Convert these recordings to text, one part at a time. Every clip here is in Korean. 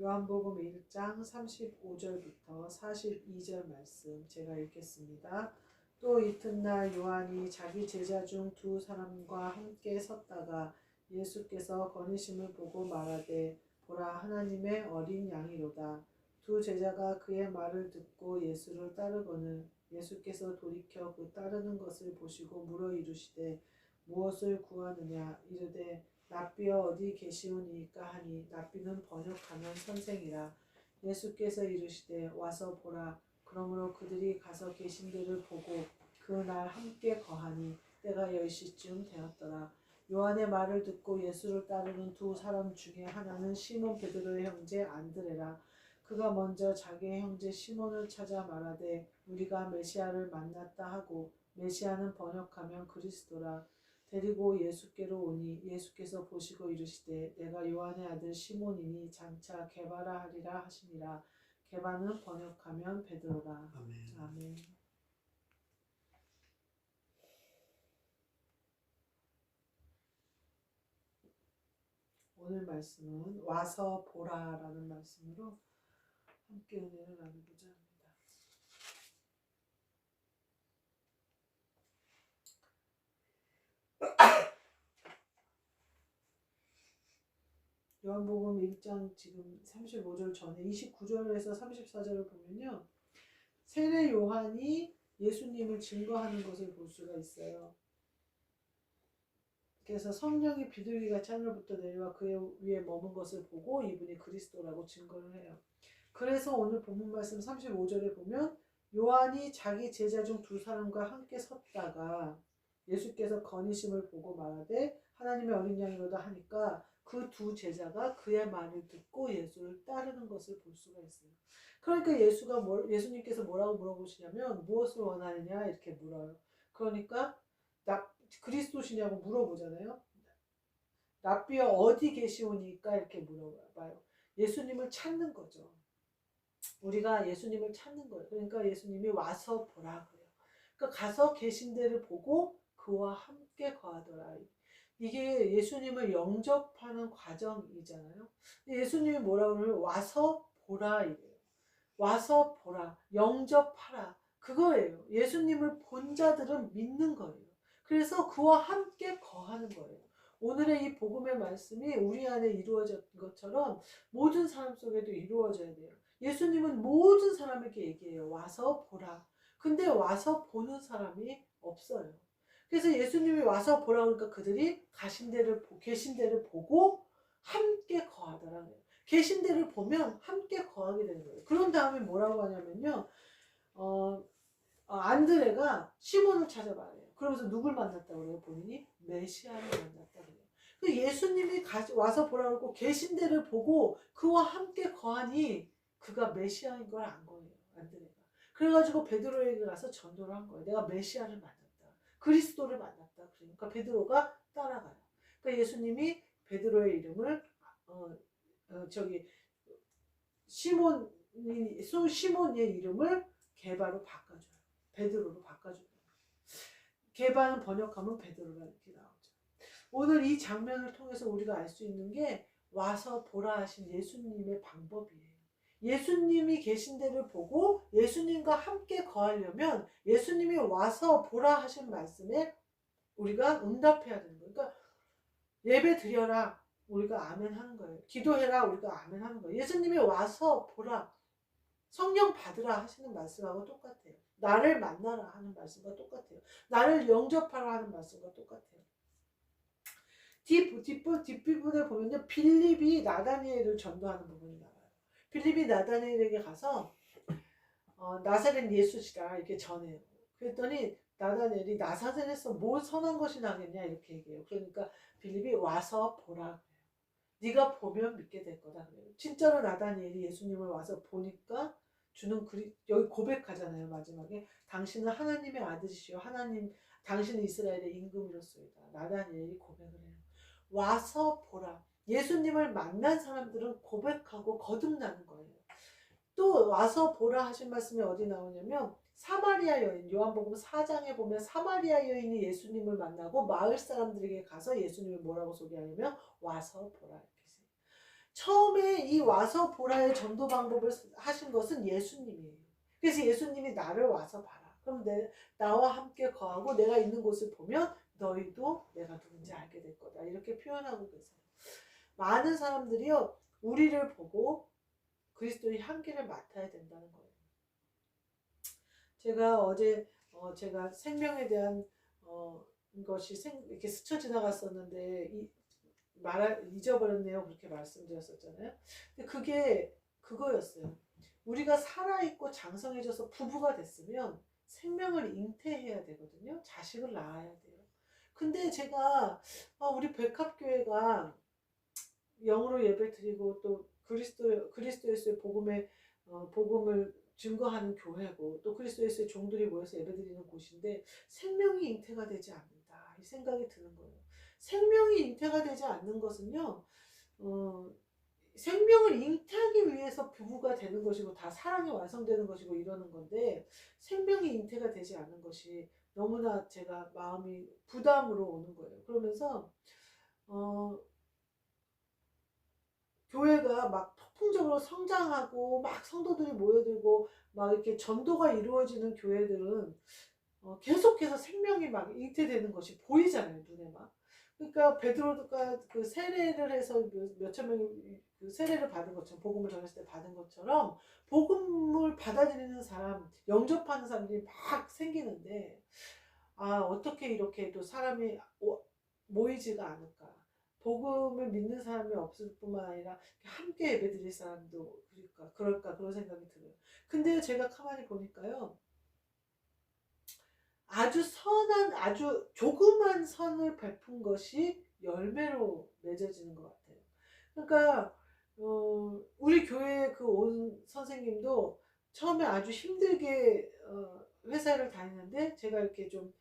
요한복음 1장 35절부터 42절 말씀 제가 읽겠습니다. 또 이튿날 요한이 자기 제자 중 두 사람과 함께 섰다가 예수께서 거니심을 보고 말하되 보라 하나님의 어린 양이로다. 두 제자가 그의 말을 듣고 예수를 따르거늘 예수께서 돌이켜 그 따르는 것을 보시고 물어 이르시되 무엇을 구하느냐 이르되 랍비여 어디 계시오니이까 하니 랍비는 번역하면 선생이라. 예수께서 이르시되 와서 보라. 그러므로 그들이 가서 계신 데를 보고 그날 함께 거하니 때가 10시쯤 되었더라. 요한의 말을 듣고 예수를 따르는 두 사람 중에 하나는 시몬 베드로의 형제 안드레라. 그가 먼저 자기의 형제 시몬을 찾아 말하되 우리가 메시아를 만났다 하고 메시아는 번역하면 그리스도라 데리고 예수께로 오니 예수께서 보시고 이르시되 내가 요한의 아들 시몬이니 장차 개바라 하리라 하시니라 개바는 번역하면 베드로라 아멘. 아멘 오늘 말씀은 와서 보라라는 말씀으로 함께 은혜를 나누고자 합니다. 요한복음 1장 지금 35절 전에 29절에서 34절을 보면요. 세례 요한이 예수님을 증거하는 것을 볼 수가 있어요. 그래서 성령이 비둘기같이 하늘부터 내려와 그의 위에 머문 것을 보고 이분이 그리스도라고 증거를 해요. 그래서 오늘 본문 말씀 35절에 보면 요한이 자기 제자 중 두 사람과 함께 섰다가 예수께서 건의심을 보고 말하되 하나님의 어린 양이로다 하니까 그 두 제자가 그의 말을 듣고 예수를 따르는 것을 볼 수가 있어요. 그러니까 예수가 뭘, 예수님께서 뭐라고 물어보시냐면 무엇을 원하느냐 이렇게 물어요. 그러니까 나 그리스도시냐고 물어보잖아요. 랍비어 어디 계시오니까 이렇게 물어봐요. 예수님을 찾는 거죠. 우리가 예수님을 찾는 거예요. 그러니까 예수님이 와서 보라 그래요. 그러니까 가서 계신 데를 보고 그와 함께 거하더라. 이게 예수님을 영접하는 과정이잖아요. 예수님이 뭐라고 그러면 와서 보라 이래요. 와서 보라. 영접하라. 그거예요. 예수님을 본 자들은 믿는 거예요. 그래서 그와 함께 거하는 거예요. 오늘의 이 복음의 말씀이 우리 안에 이루어진 것처럼 모든 사람 속에도 이루어져야 돼요. 예수님은 모든 사람에게 얘기해요. 와서 보라. 근데 와서 보는 사람이 없어요. 그래서 예수님이 와서 보라 그러니까 그들이 가신 데를 계신 데를 보고 함께 거하더라 그래요. 계신 데를 보면 함께 거하게 되는 거예요. 그런 다음에 뭐라고 하냐면요. 어, 어, 안드레가 시몬을 찾아봐요. 그러면서 누굴 만났다고 그래요? 본인이 메시아를 만났다고 그래요. 그 예수님이 가, 와서 보라 그러고 계신 데를 보고 그와 함께 거하니 그가 메시아인 걸 안 거예요. 안드레가. 그래가지고 베드로에게 가서 전도를 한 거예요. 내가 메시아를 만났다. 그리스도를 만났다. 그러니까 베드로가 따라가요. 그러니까 예수님이 베드로의 이름을 어, 어 저기 시몬이 시몬의 이름을 개바로 바꿔줘요. 베드로로 바꿔줘요. 개바는 번역하면 베드로라 이렇게 나오죠. 오늘 이 장면을 통해서 우리가 알 수 있는 게 와서 보라 하신 예수님의 방법이에요. 예수님이 계신 데를 보고 예수님과 함께 거하려면 예수님이 와서 보라 하신 말씀에 우리가 응답해야 되는 거예요. 그러니까 예배 드려라. 우리가 아멘 하는 거예요. 기도해라. 우리가 아멘 하는 거예요. 예수님이 와서 보라. 성령 받으라 하시는 말씀하고 똑같아요. 나를 만나라 하는 말씀과 똑같아요. 나를 영접하라 하는 말씀과 똑같아요. 뒷, 뒷부, 뒷부분에 보면요. 빌립이 나다니엘을 전도하는 부분이 나와요. 빌립이 나다니엘에게 가서 어, 나사렛 예수시다 이렇게 전해요. 그랬더니 나다니엘이 나사렛에서 뭘 선한 것이 나겠냐 이렇게 얘기해요. 그러니까 빌립이 와서 보라. 네가 보면 믿게 될 거다. 진짜로 나다니엘이 예수님을 와서 보니까 주는 그리 여기 고백하잖아요 마지막에 당신은 하나님의 아들이시요 하나님 당신은 이스라엘의 임금이로소이다 나다니엘이 고백을 해요 와서 보라 예수님을 만난 사람들은 고백하고 거듭나는 거예요 또 와서 보라 하신 말씀이 어디 나오냐면 사마리아 여인 요한복음 4장에 보면 사마리아 여인이 예수님을 만나고 마을 사람들에게 가서 예수님을 뭐라고 소개하냐면 와서 보라 처음에 이 와서 보라의 전도 방법을 하신 것은 예수님이에요. 그래서 예수님이 나를 와서 봐라. 그럼 내, 나와 함께 거하고 내가 있는 곳을 보면 너희도 내가 누군지 알게 될 거다. 이렇게 표현하고 계세요. 많은 사람들이요, 우리를 보고 그리스도의 향기를 맡아야 된다는 거예요. 제가 어제 어, 제가 생명에 대한 어, 것이 생, 이렇게 스쳐 지나갔었는데 이, 말 잊어버렸네요 그렇게 말씀드렸었잖아요. 근데 그게 그거였어요. 우리가 살아있고 장성해져서 부부가 됐으면 생명을 잉태해야 되거든요. 자식을 낳아야 돼요. 근데 제가 아, 우리 백합교회가 영으로 예배 드리고 또 그리스도 그리스도 예수의 복음의 어, 복음을 증거하는 교회고 또 그리스도 예수의 종들이 모여서 예배드리는 곳인데 생명이 잉태가 되지 않는다 이 생각이 드는 거예요. 생명이 잉태가 되지 않는 것은요. 어, 생명을 잉태하기 위해서 부부가 되는 것이고 다 사랑이 완성되는 것이고 이러는 건데 생명이 잉태가 되지 않는 것이 너무나 제가 마음이 부담으로 오는 거예요. 그러면서 어, 교회가 막 폭풍적으로 성장하고 막 성도들이 모여들고 막 이렇게 전도가 이루어지는 교회들은 어, 계속해서 생명이 막 잉태되는 것이 보이잖아요 눈에 막. 그러니까 베드로가 그 세례를 해서 몇천 명이 그 세례를 받은 것처럼 복음을 전했을 때 받은 것처럼 복음을 받아들이는 사람 영접하는 사람들이 막 생기는데 아 어떻게 이렇게 또 사람이 모이지가 않을까 복음을 믿는 사람이 없을 뿐만 아니라 함께 예배 드릴 사람도 그럴까 그럴까 그런 생각이 들어요. 근데 제가 가만히 보니까요. 아주 선한 아주 조그만 선을 베푼 것이 열매로 맺어지는 것 같아요. 그러니까 어, 우리 교회 그 온 선생님도 처음에 아주 힘들게 어, 회사를 다니는데 제가 이렇게 좀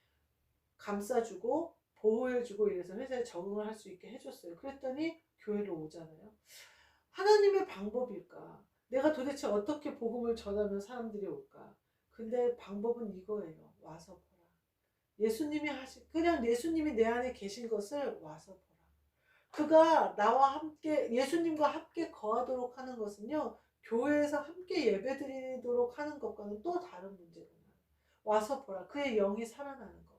감싸주고 보호해주고 이래서 회사에 적응을 할 수 있게 해줬어요. 그랬더니 교회로 오잖아요. 하나님의 방법일까? 내가 도대체 어떻게 복음을 전하면 사람들이 올까? 근데 방법은 이거예요. 와서 보라. 예수님이 하시, 그냥 예수님이 내 안에 계신 것을 와서 보라. 그가 나와 함께, 예수님과 함께 거하도록 하는 것은요, 교회에서 함께 예배 드리도록 하는 것과는 또 다른 문제구나. 와서 보라. 그의 영이 살아나는 것.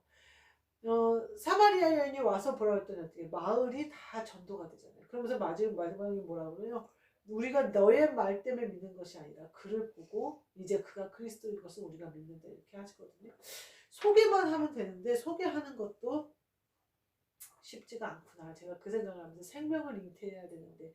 어, 사마리아 여인이 와서 보라 했더니 어떻게 마을이 다 전도가 되잖아요. 그러면서 마지막 마지막에 뭐라 그래요? 우리가 너의 말 때문에 믿는 것이 아니라 그를 보고 이제 그가 그리스도인 것을 우리가 믿는다 이렇게 하시거든요. 소개만 하면 되는데 소개하는 것도 쉽지가 않구나. 제가 그 생각을 하면서 생명을 잉태해야 되는데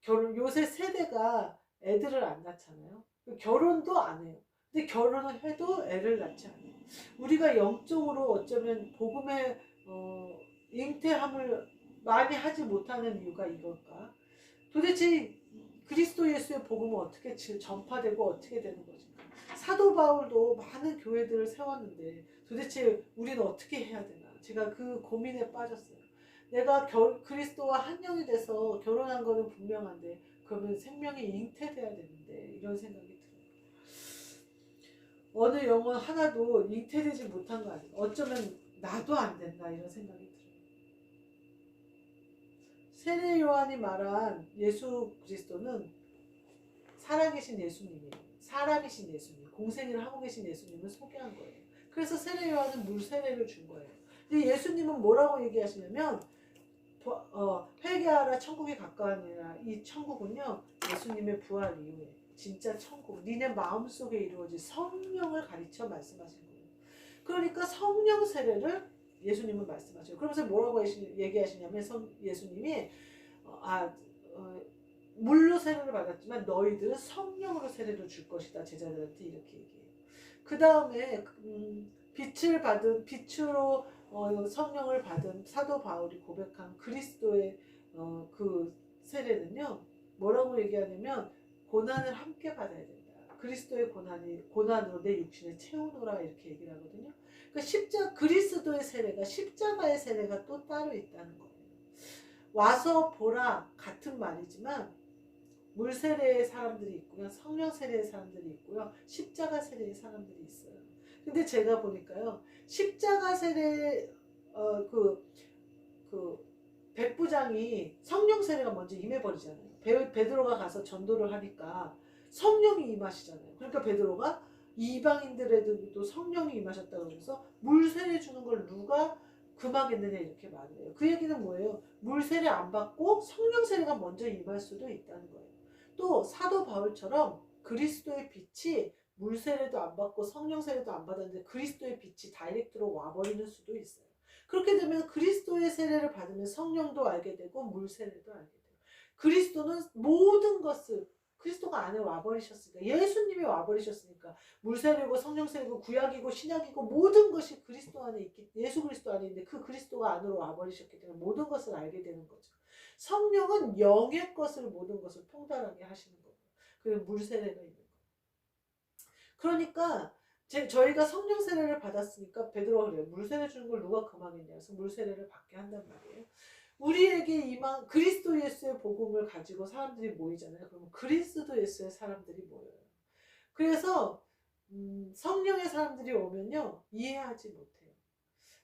결혼 요새 세대가 애들을 안 낳잖아요. 결혼도 안 해요. 근데 결혼을 해도 애를 낳지 않아요. 우리가 영적으로 어쩌면 복음의 어, 잉태함을 많이 하지 못하는 이유가 이걸까? 도대체 그리스도 예수의 복음은 어떻게 전파되고 어떻게 되는 것인가? 사도 바울도 많은 교회들을 세웠는데 도대체 우리는 어떻게 해야 되나? 제가 그 고민에 빠졌어요. 내가 결, 그리스도와 한 영이 돼서 결혼한 거는 분명한데 그러면 생명이 잉태돼야 되는데 이런 생각이 어느 영혼 하나도 잉태되지 못한 거 아니에요. 어쩌면 나도 안 된다 이런 생각이. 세례 요한이 말한 예수 그리스도는 살아계신 예수님이에요. 사람이신 예수님, 공생을 하고 계신 예수님을 소개한 거예요. 그래서 세례 요한은 물 세례를 준 거예요. 근데 예수님은 뭐라고 얘기하시냐면 어, 회개하라 천국이 가까우니라 이 천국은요 예수님의 부활 이후에 진짜 천국, 니네 마음속에 이루어질 성령을 가르쳐 말씀하신 거예요. 그러니까 성령 세례를 예수님은 말씀하셔요. 그러면서 뭐라고 얘기하시냐면 예수님이 어, 아 어, 물로 세례를 받았지만 너희들은 성령으로 세례를 줄 것이다 제자들한테 이렇게 얘기해요. 그 다음에 음, 빛을 받은 빛으로 어, 성령을 받은 사도 바울이 고백한 그리스도의 어, 그 세례는요 뭐라고 얘기하냐면 고난을 함께 받아야 된다. 그리스도의 고난이 고난으로 내 육신을 채우노라 이렇게 얘기를 하거든요. 그러니까 십자 그리스도의 세례가 십자가의 세례가 또 따로 있다는 거예요. 와서 보라 같은 말이지만 물 세례의 사람들이 있고요, 성령 세례의 사람들이 있고요, 십자가 세례의 사람들이 있어요. 근데 제가 보니까요, 십자가 세례 어그그 그 백부장 신앙이 성령 세례가 먼저 임해 버리잖아요. 베, 베드로가 가서 전도를 하니까 성령이 임하시잖아요. 그러니까 베드로가 이방인들에도 성령이 임하셨다고 그래서 물 세례 주는 걸 누가 금하겠느냐 이렇게 말을 해요. 그 얘기는 뭐예요? 물 세례 안 받고 성령 세례가 먼저 임할 수도 있다는 거예요. 또 사도 바울처럼 그리스도의 빛이 물 세례도 안 받고 성령 세례도 안 받았는데 그리스도의 빛이 다이렉트로 와버리는 수도 있어요. 그렇게 되면 그리스도의 세례를 받으면 성령도 알게 되고 물 세례도 알게 돼요. 그리스도는 모든 것을 그리스도가 안에 와버리셨으니까 예수님이 와버리셨으니까 물 세례고 성령 세례고 구약이고 신약이고 모든 것이 그리스도 안에 있기 예수 그리스도 안에 있는데 그 그리스도가 안으로 와버리셨기 때문에 모든 것을 알게 되는 거죠. 성령은 영의 것을 모든 것을 통달하게 하시는 거예요. 그래서 물 세례가 있는 거예요. 그러니까 제, 저희가 성령 세례를 받았으니까 베드로가 그래요. 물 세례 주는 걸 누가 금하겠냐. 그래서 물 세례를 받게 한단 말이에요. 우리에게 이만 그리스도 예수의 복음을 가지고 사람들이 모이잖아요. 그러면 그리스도 예수의 사람들이 모여요. 그래서 음, 성령의 사람들이 오면요 이해하지 못해요.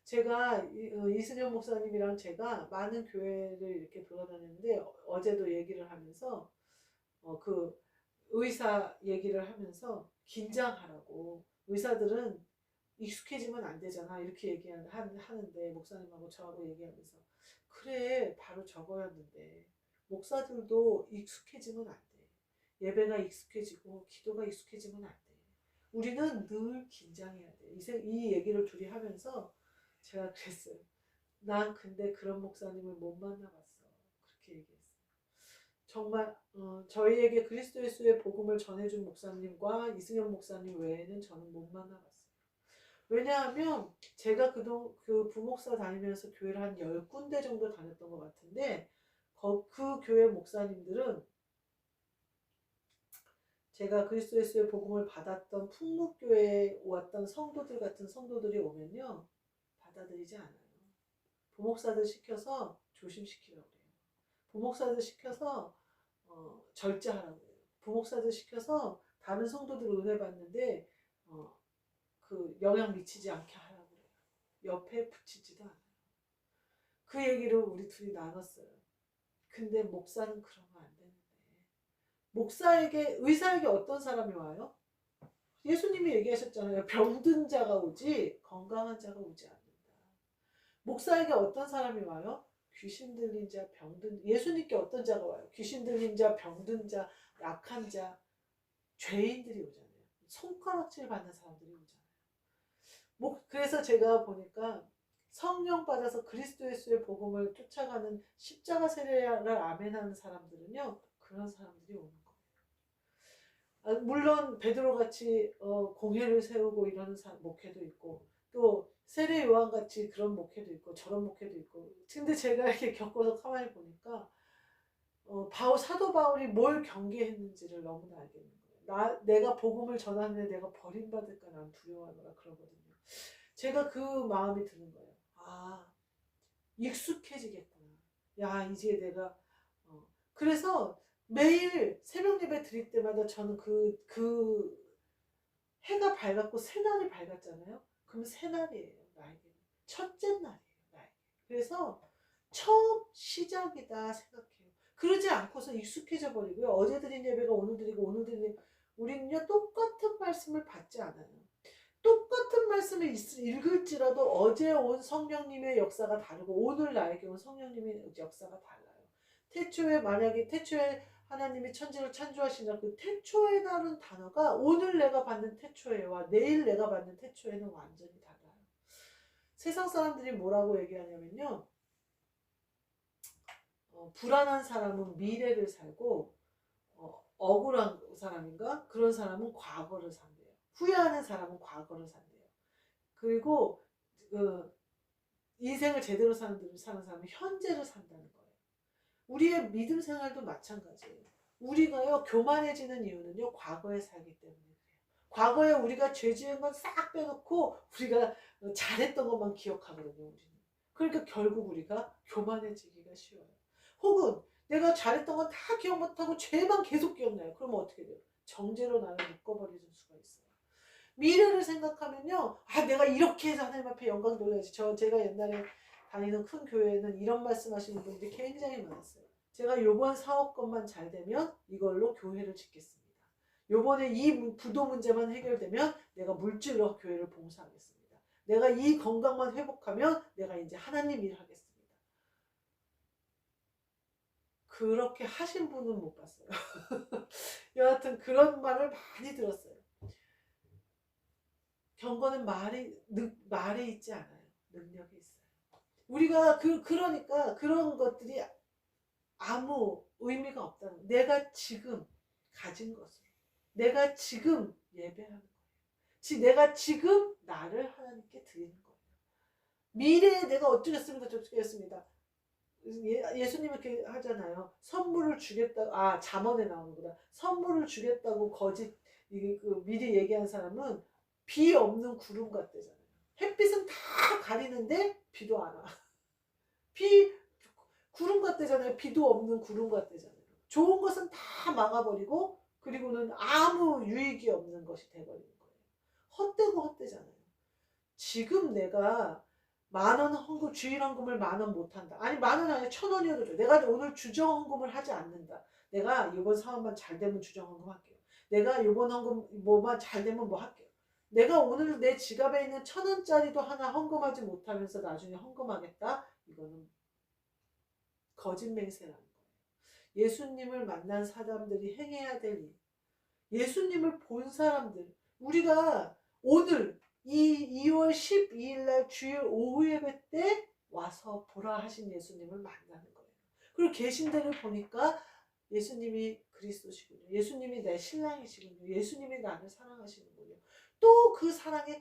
제가 이- 어, 이승현 목사님이랑 제가 많은 교회를 이렇게 돌아다녔는데 어- 어제도 얘기를 하면서 어, 그 의사 얘기를 하면서 긴장하라고 의사들은 익숙해지면 안 되잖아 이렇게 얘기하는데 목사님하고 저하고 얘기하면서 그래 바로 저거였는데 목사들도 익숙해지면 안 돼. 예배가 익숙해지고 기도가 익숙해지면 안 돼. 우리는 늘 긴장해야 돼. 이, 얘기를 둘이 하면서 제가 그랬어요. 난 근데 그런 목사님을 못 만나봤어. 그렇게 얘기했어요. 정말 어, 저희에게 그리스도 예수의 복음을 전해준 목사님과 이승현 목사님 외에는 저는 못 만나봤어요. 왜냐하면 제가 그동 그 부목사 다니면서 교회를 한 열 군데 정도 다녔던 것 같은데 거, 그 교회 목사님들은 제가 그리스도 예수의 복음을 받았던 풍목교회에 왔던 성도들 같은 성도들이 오면요 받아들이지 않아요. 부목사들 시켜서 조심시키라고 그래요. 부목사들 시켜서 어, 절제하라고 해요. 부목사들 시켜서 다른 성도들 은혜 받는데 어, 그 영향 미치지 않게 하라고 그래요. 옆에 붙이지도 않아요. 그 얘기를 우리 둘이 나눴어요. 근데 목사는 그러면 안 되는데 목사에게 의사에게 어떤 사람이 와요? 예수님이 얘기하셨잖아요. 병든 자가 오지 건강한 자가 오지 않는다. 목사에게 어떤 사람이 와요? 귀신 들린 자, 병든 예수님께 어떤 자가 와요? 귀신 들린 자, 병든 자, 약한 자, 죄인들이 오잖아요. 손가락질 받는 사람들이 오잖아요. 뭐 그래서 제가 보니까 성령 받아서 그리스도 예수의 복음을 쫓아가는 십자가 세례를 아멘하는 사람들은요 그런 사람들이 오는 거예요. 아, 물론 베드로 같이 어, 공회를 세우고 사, 목회도 있고 또 세례 요한 같이 그런 목회도 있고 저런 목회도 있고 근데 제가 이렇게 겪어서 가만히 보니까 어, 바울 사도 바울이 뭘 경계했는지를 너무나 알겠는 거예요. 나 내가 복음을 전하는데 내가 버림받을까 난 두려워하노라 그러거든요. 제가 그 마음이 드는 거예요. 아 익숙해지겠구나. 야 이제 내가 어. 그래서 매일 새벽 예배 드릴 때마다 저는 그 그 해가 밝았고 새날이 밝았잖아요. 그럼 새날이에요 나에게 첫째 날이에요 나에게. 그래서 처음 시작이다 생각해요. 그러지 않고서 익숙해져 버리고요. 어제 드린 예배가 오늘 드리고 오늘 드린 우리는요 똑같은 말씀을 받지 않아요. 똑같은 말씀을 읽- 읽을지라도 어제 온 성령님의 역사가 다르고 오늘 나에게 온 성령님의 역사가 달라요. 태초에 만약에 태초에 하나님이 천지를 창조하시나 그 태초에라는 단어가 오늘 내가 받는 태초에와 내일 내가 받는 태초에는 완전히 달라요. 세상 사람들이 뭐라고 얘기하냐면요. 어, 불안한 사람은 미래를 살고 어, 억울한 사람인가 그런 사람은 과거를 산대요. 후회하는 사람은 과거를 산대요. 그리고 그 인생을 제대로 사는, 사는 사람은 현재를 산다는 거예요. 우리의 믿음 생활도 마찬가지예요. 우리가요 교만해지는 이유는요 과거에 살기 때문에 그래요. 과거에 우리가 죄 지은 건 싹 빼놓고 우리가 잘했던 것만 기억하거든요. 우리는. 그러니까 결국 우리가 교만해지기가 쉬워요. 혹은 내가 잘했던 건 다 기억 못하고 죄만 계속 기억나요. 그러면 어떻게 돼요? 정죄로 나를 묶어버리는 수가 있어요. 미래를 생각하면요. 아, 내가 이렇게 해서 하나님 앞에 영광 돌려야지. 저, 제가 옛날에 다니는 큰 교회에는 이런 말씀 하시는 분들이 굉장히 많았어요. 제가 요번 사업건만 잘 되면 이걸로 교회를 짓겠습니다. 요번에 이 문- 부도 문제만 해결되면 내가 물질로 교회를 봉사하겠습니다. 내가 이 건강만 회복하면 내가 이제 하나님 일 하겠습니다. 그렇게 하신 분은 못 봤어요. 여하튼 그런 말을 많이 들었어요. 경건은 말이 능, 말에 있지 않아요. 능력에 있어요. 우리가 그 그러니까 그런 것들이 아무 의미가 없다는. 내가 지금 가진 것으로 내가 지금 예배하는 거예요. 지 내가 지금 나를 하나님께 드리는 거예요. 미래에 내가 어쩌겠습니다. 저쩌겠습니다. 예, 예수님 이렇게 하잖아요. 선물을 주겠다. 아 잠언에 나오는구나. 선물을 주겠다고 거짓 그 미리 얘기한 사람은 비 없는 구름 같대잖아요. 햇빛은 다 가리는데 비도 안 와. 비 구름 같대잖아요. 비도 없는 구름 같대잖아요. 좋은 것은 다 막아버리고 그리고는 아무 유익이 없는 것이 돼버리는 거예요. 헛되고 헛되잖아요. 지금 내가 만 원 헌금 주일 헌금을 만 원 못한다. 아니 만 원 아니라 천 원이어도 돼. 내가 오늘 주정 헌금을 하지 않는다. 내가 이번 사업만 잘 되면 주정 헌금 할게요. 내가 이번 헌금 뭐만 잘 되면 뭐 할게요. 내가 오늘 내 지갑에 있는 천 원짜리도 하나 헌금하지 못하면서 나중에 헌금하겠다. 이거는 거짓 맹세라는 거예요. 예수님을 만난 사람들이 행해야 될 일. 예수님을 본 사람들. 우리가 오늘 이 2월 12일 날 주일 오후 예배 때 와서 보라 하신 예수님을 만나는 거예요. 그리고 계신 데를 보니까 예수님이 그리스도시군요. 예수님이 내 신랑이시군요. 예수님이 나를 사랑하시는군요. 또 그 사랑에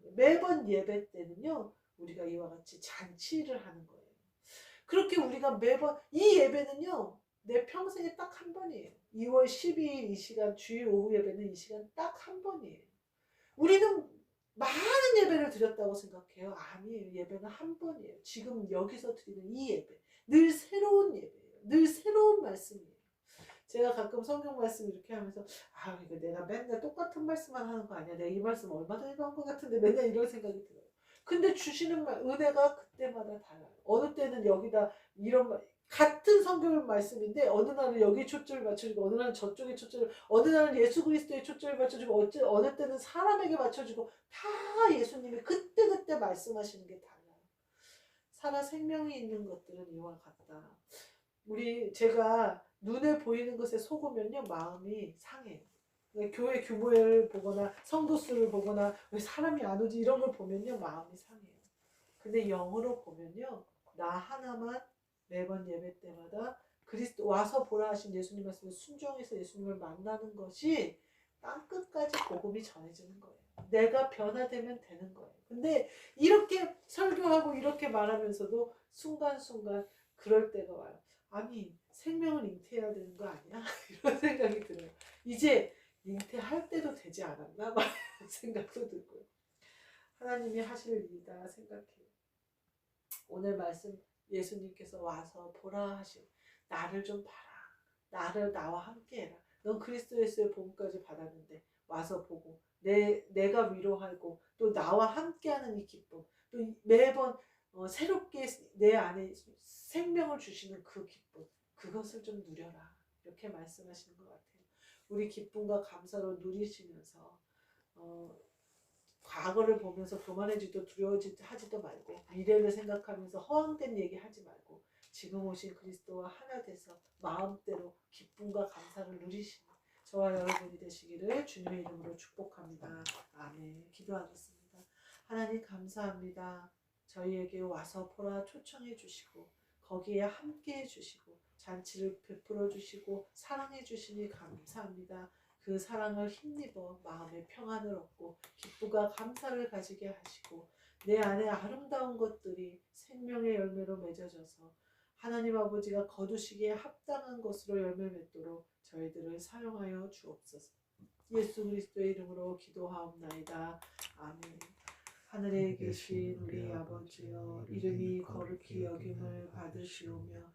거예요. 매번 예배 때는요. 우리가 이와 같이 잔치를 하는 거예요. 그렇게 우리가 매번 이 예배는요. 내 평생에 딱 한 번이에요. 2월 12일 이 시간 주일 오후 예배는 이 시간 딱 한 번이에요. 우리는 많은 예배를 드렸다고 생각해요. 아니에요. 예배는 한 번이에요. 지금 여기서 드리는 이 예배. 늘 새로운 예배예요. 늘 새로운 말씀이에요. 제가 가끔 성경 말씀 이렇게 하면서 아 이거 내가 맨날 똑같은 말씀만 하는 거 아니야. 내가 이 말씀 얼마 전에도 한 것 같은데 맨날 이런 생각이 들어요. 근데 주시는 말 은혜가 그때마다 달라요. 어느 때는 여기다 이런 말 같은 성경 말씀인데 어느 날은 여기 초점을 맞춰주고 어느 날은 저쪽에 초점을 어느 날은 예수 그리스도에 초점을 맞춰주고 어째 어느 때는 사람에게 맞춰주고 다 예수님이 그때 그때 말씀하시는 게 달라요. 살아 생명이 있는 것들은 이와 같다. 우리 제가 눈에 보이는 것에 속으면요 마음이 상해요. 그러니까 교회 규모를 보거나 성도 수를 보거나 왜 사람이 안 오지 이런 걸 보면요 마음이 상해요. 근데 영으로 보면요 나 하나만 매번 예배 때마다 그리스도 와서 보라 하신 예수님 말씀을 순종해서 예수님을 만나는 것이 땅 끝까지 복음이 전해지는 거예요. 내가 변화되면 되는 거예요. 근데 이렇게 설교하고 이렇게 말하면서도 순간순간 그럴 때가 와요. 아니 생명을 잉태해야 되는 거 아니야? 이런 생각이 들어요. 이제 잉태할 때도 되지 않았나? 막 생각도 들고요. 하나님이 하실 일이다 생각해요. 오늘 말씀 예수님께서 와서 보라 하신 나를 좀 봐라. 나를 나와 함께 해라. 넌 그리스도 예수의 복음까지 받았는데 와서 보고 내 내가 위로하고 또 나와 함께하는 이 기쁨 또 매번 어, 새롭게 내 안에 생명을 주시는 그 기쁨 그것을 좀 누려라 이렇게 말씀하시는 것 같아요. 우리 기쁨과 감사로 누리시면서 어, 과거를 보면서 교만해지도 두려워하지도 말고 미래를 생각하면서 허황된 얘기 하지 말고 지금 오신 그리스도와 하나 돼서 마음대로 기쁨과 감사를 누리시는 저와 여러분이 되시기를 주님의 이름으로 축복합니다. 아멘. 기도하겠습니다. 하나님 감사합니다. 저희에게 와서 보라 초청해 주시고 거기에 함께 해 주시고 잔치를 베풀어 주시고 사랑해 주시니 감사합니다. 그 사랑을 힘입어 마음의 평안을 얻고 기쁨과 감사를 가지게 하시고 내 안에 아름다운 것들이 생명의 열매로 맺어져서 하나님 아버지가 거두시기에 합당한 것으로 열매 맺도록 저희들을 사용하여 주옵소서. 예수 그리스도의 이름으로 기도하옵나이다. 아멘. 하늘에 계신 우리 아버지여 이름이 거룩히 여김을 받으시오며